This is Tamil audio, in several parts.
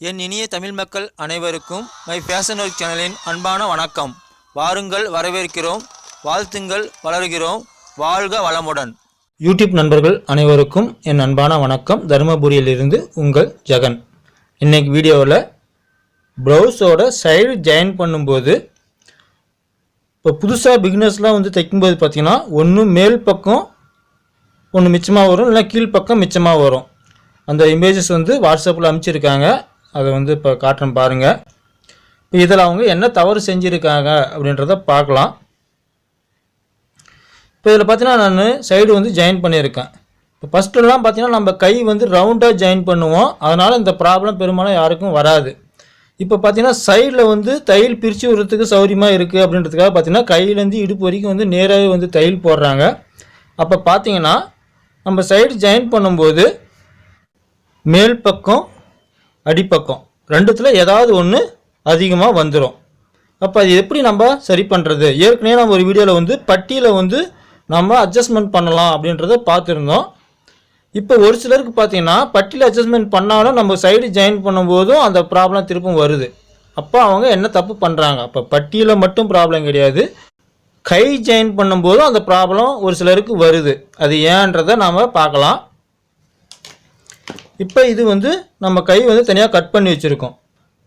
என் இனிய தமிழ் மக்கள் அனைவருக்கும் மை ஃபேஷன் ஒர்க் சேனலின் அன்பான வணக்கம். வாருங்கள் வரவேற்கிறோம் வாழ்த்துங்கள் வளர்கிறோம் வாழ்க வளமுடன். யூடியூப் நண்பர்கள் அனைவருக்கும் என் அன்பான வணக்கம். தருமபுரியிலிருந்து உங்கள் ஜெகன். இன்னைக்கு வீடியோவில் ப்ளவுஸோட சைடு ஜாயின் பண்ணும்போது இப்போ புதுசாக பிகினர்ஸ்லாம் வந்து தைக்கும்போது பார்த்தீங்கன்னா ஒன்று மேல் பக்கம் ஒன்று மிச்சமாக வரும் இல்லை கீழ்ப்பக்கம் மிச்சமாக வரும். அந்த இமேஜஸ் வந்து வாட்ஸ்அப்பில் அனுப்பிச்சிருக்காங்க. அதை வந்து இப்போ காட்டுறேன் பாருங்கள் இப்போ இதில் அவங்க என்ன தவறு செஞ்சுருக்காங்க அப்படின்றத பார்க்கலாம். இப்போ இதில் பார்த்தீங்கன்னா நான் சைடு வந்து ஜாயின் பண்ணியிருக்கேன். இப்போ ஃபஸ்ட்டுலாம் பார்த்தீங்கன்னா நம்ம கை வந்து ரவுண்டாக ஜாயின் பண்ணுவோம். அதனால் இந்த ப்ராப்ளம் பெரும்பாலும் யாருக்கும் வராது. இப்போ பார்த்தீங்கன்னா சைடில் வந்து தையல் பிரித்து விடுறதுக்கு சௌரியமாக இருக்குது அப்படின்றதுக்காக பார்த்தீங்கன்னா கையிலேருந்து இடுப்பு வரைக்கும் வந்து நேராகவே வந்து தையல் போடுறாங்க. அப்போ பார்த்தீங்கன்னா நம்ம சைடு ஜாயின் பண்ணும்போது மேல் பக்கம் அடிப்பக்கம். ரெண்டுத்தில் ஏதாவது ஒன்று அதிகமாக வந்துடும் அப்போ அது எப்படி நம்ம சரி பண்ணுறது ஏற்கனவே நம்ம ஒரு வீடியோவில் வந்து பட்டியில் வந்து நம்ம அட்ஜஸ்ட்மெண்ட் பண்ணலாம் அப்படின்றத பார்த்துருந்தோம். இப்போ ஒரு சிலருக்கு பார்த்தீங்கன்னா பட்டியில் அட்ஜஸ்ட்மெண்ட் பண்ணாலும் நம்ம சைடு ஜாயின் பண்ணும்போதும் அந்த ப்ராப்ளம் திருப்பும் வருது. அப்போ அவங்க என்ன தப்பு பண்ணுறாங்க அப்போ பட்டியில் மட்டும் ப்ராப்ளம் கிடையாது. கை ஜாயின் பண்ணும்போதும் அந்த ப்ராப்ளம் ஒரு சிலருக்கு வருது. அது ஏன்றதை நாம் பார்க்கலாம். இப்போ இது வந்து நம்ம கை வந்து தனியாக கட் பண்ணி வச்சுருக்கோம்.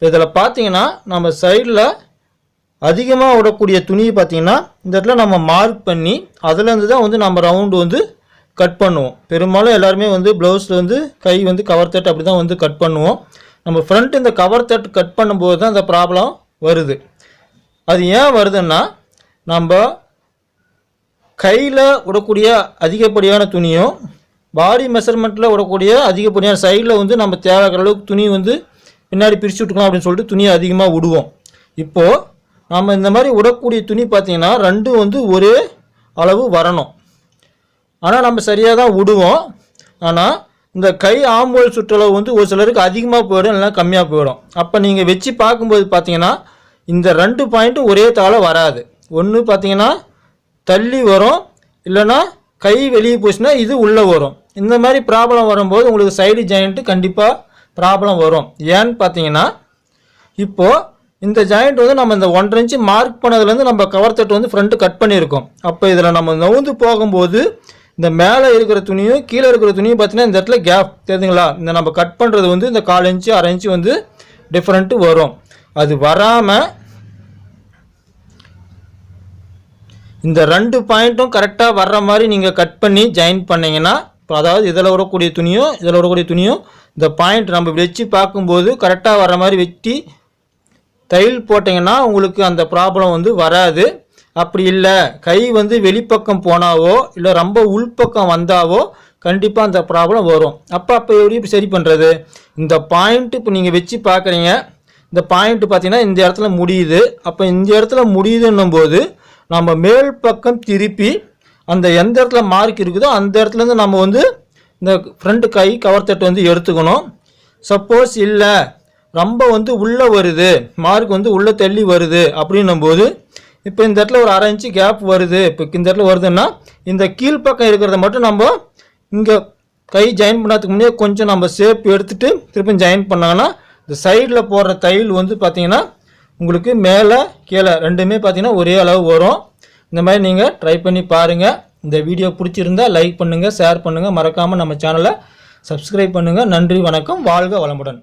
இதில் பார்த்தீங்கன்னா நம்ம சைடில் அதிகமாக விடக்கூடிய துணியை பார்த்தீங்கன்னா இந்த இடத்துல நம்ம மார்க் பண்ணி அதுலேருந்து தான் வந்து நம்ம ரவுண்டு வந்து கட் பண்ணுவோம். பெரும்பாலும் எல்லாருமே வந்து ப்ளவுஸில் வந்து கை வந்து கவர் தட் அப்படி தான் வந்து கட் பண்ணுவோம். நம்ம ஃப்ரண்ட் இந்த கவர் தட் கட் பண்ணும்போது தான் அந்த ப்ராப்ளம் வருது. அது ஏன் வருதுன்னா நம்ம கையில் விடக்கூடிய அதிகப்படியான துணியும் பாடி மெஷர்மெண்ட்டில் விடக்கூடிய அதிகப்படியான சைடில் வந்து நம்ம தேவைக்கிற அளவுக்கு துணி வந்து பின்னாடி பிரித்து விட்டுக்கலாம் அப்படின்னு சொல்லிட்டு துணியை அதிகமாக விடுவோம் இப்போது நம்ம இந்த மாதிரி விடக்கூடிய துணி பார்த்திங்கன்னா ரெண்டும் வந்து ஒரே அளவு வரணும். ஆனால் நம்ம சரியாக தான் விடுவோம் ஆனால் இந்த கை ஆம்போல் சுற்றளவு வந்து ஒரு சிலருக்கு அதிகமாக போயிடும் இல்லைனா கம்மியாக போயிடும். அப்போ நீங்கள் வச்சு பார்க்கும்போது பார்த்தீங்கன்னா இந்த ரெண்டு பாயிண்ட்டும் ஒரே தாள வராது. ஒன்று பார்த்தீங்கன்னா தள்ளி வரும் இல்லைன்னா கை வெளியே போச்சுன்னா இது உள்ளே வரும். இந்த மாதிரி ப்ராப்ளம் வரும்போது உங்களுக்கு சைடு ஜாயிண்ட்டு கண்டிப்பாக ப்ராப்ளம் வரும். ஏன்னு பார்த்தீங்கன்னா இப்போது இந்த ஜாயிண்ட் வந்து நம்ம இந்த ஒன்றரை இன்ச்சு மார்க் பண்ணதுலேருந்து நம்ம கவர் தட்டு வந்து ஃப்ரண்ட்டு கட் பண்ணியிருக்கோம். அப்போ இதில் நம்ம நவுந்து போகும்போது இந்த மேலே இருக்கிற துணியும் கீழே இருக்கிற துணியும் பார்த்தீங்கன்னா இந்த இடத்துல கேப் தெரியுதுங்களா? இந்த நம்ம கட் பண்ணுறது வந்து இந்த கால் இன்ச்சு அரை இன்ச்சு வந்து டிஃப்ரெண்ட்டு வரும். அது வராமல் இந்த ரெண்டு பாயிண்ட்டும் கரெக்டாக வர்ற மாதிரி நீங்கள் கட் பண்ணி ஜாயின் பண்ணிங்கன்னா இப்போ அதாவது இதில் விடக்கூடிய துணியும் இதில் விடக்கூடிய துணியும் இந்த பாயிண்ட் நம்ம வச்சு பார்க்கும்போது கரெக்டாக வர மாதிரி வெட்டி தையல் போட்டிங்கன்னா உங்களுக்கு அந்த ப்ராப்ளம் வந்து வராது. அப்படி இல்லை கை வந்து வெளிப்பக்கம் போனாவோ இல்லை ரொம்ப உள்பக்கம் வந்தாவோ கண்டிப்பாக அந்த ப்ராப்ளம் வரும். அப்போ அப்போ எப்படி சரி பண்ணுறது இந்த பாயிண்ட் இப்போ நீங்கள் வச்சு பார்க்குறீங்க. இந்த பாயிண்ட் பார்த்தீங்கன்னா இந்த இடத்துல முடியுது. அப்போ இந்த இடத்துல முடியுதுன்னும் போது நம்ம மேல் பக்கம் திருப்பி அந்த எந்த இடத்துல மார்க் இருக்குதோ அந்த இடத்துலேருந்து நம்ம வந்து இந்த ஃப்ரண்ட் கை கவர் தட்டு வந்து எடுத்துக்கணும். சப்போஸ் இல்லை ரொம்ப வந்து உள்ளே வருது மார்க் வந்து உள்ளே தள்ளி வருது அப்படின்னும் போது இப்போ இந்த இடத்துல ஒரு அரை இன்ச்சு கேப் வருது. இப்போ இந்த இடத்துல வருதுன்னா இந்த கீழ்ப்பக்கம் இருக்கிறத மட்டும் நம்ம இங்கே கை ஜாயின் பண்ணாததுக்கு முன்னே கொஞ்சம் நம்ம ஷேப் எடுத்துகிட்டு திருப்பி ஜாயின் பண்ணாங்கன்னா இந்த சைடில் போடுற தையல் வந்து பார்த்திங்கன்னா உங்களுக்கு மேலே கீழே ரெண்டுமே பார்த்தீங்கன்னா ஒரே அளவு வரும். இந்த மாதிரி நீங்கள் ட்ரை பண்ணி பாருங்கள் இந்த வீடியோ பிடிச்சிருந்தா லைக் பண்ணுங்கள் ஷேர் பண்ணுங்கள் மறக்காமல் நம்ம சேனலை சப்ஸ்கிரைப் பண்ணுங்கள் நன்றி வணக்கம். வாழ்க வளமுடன்.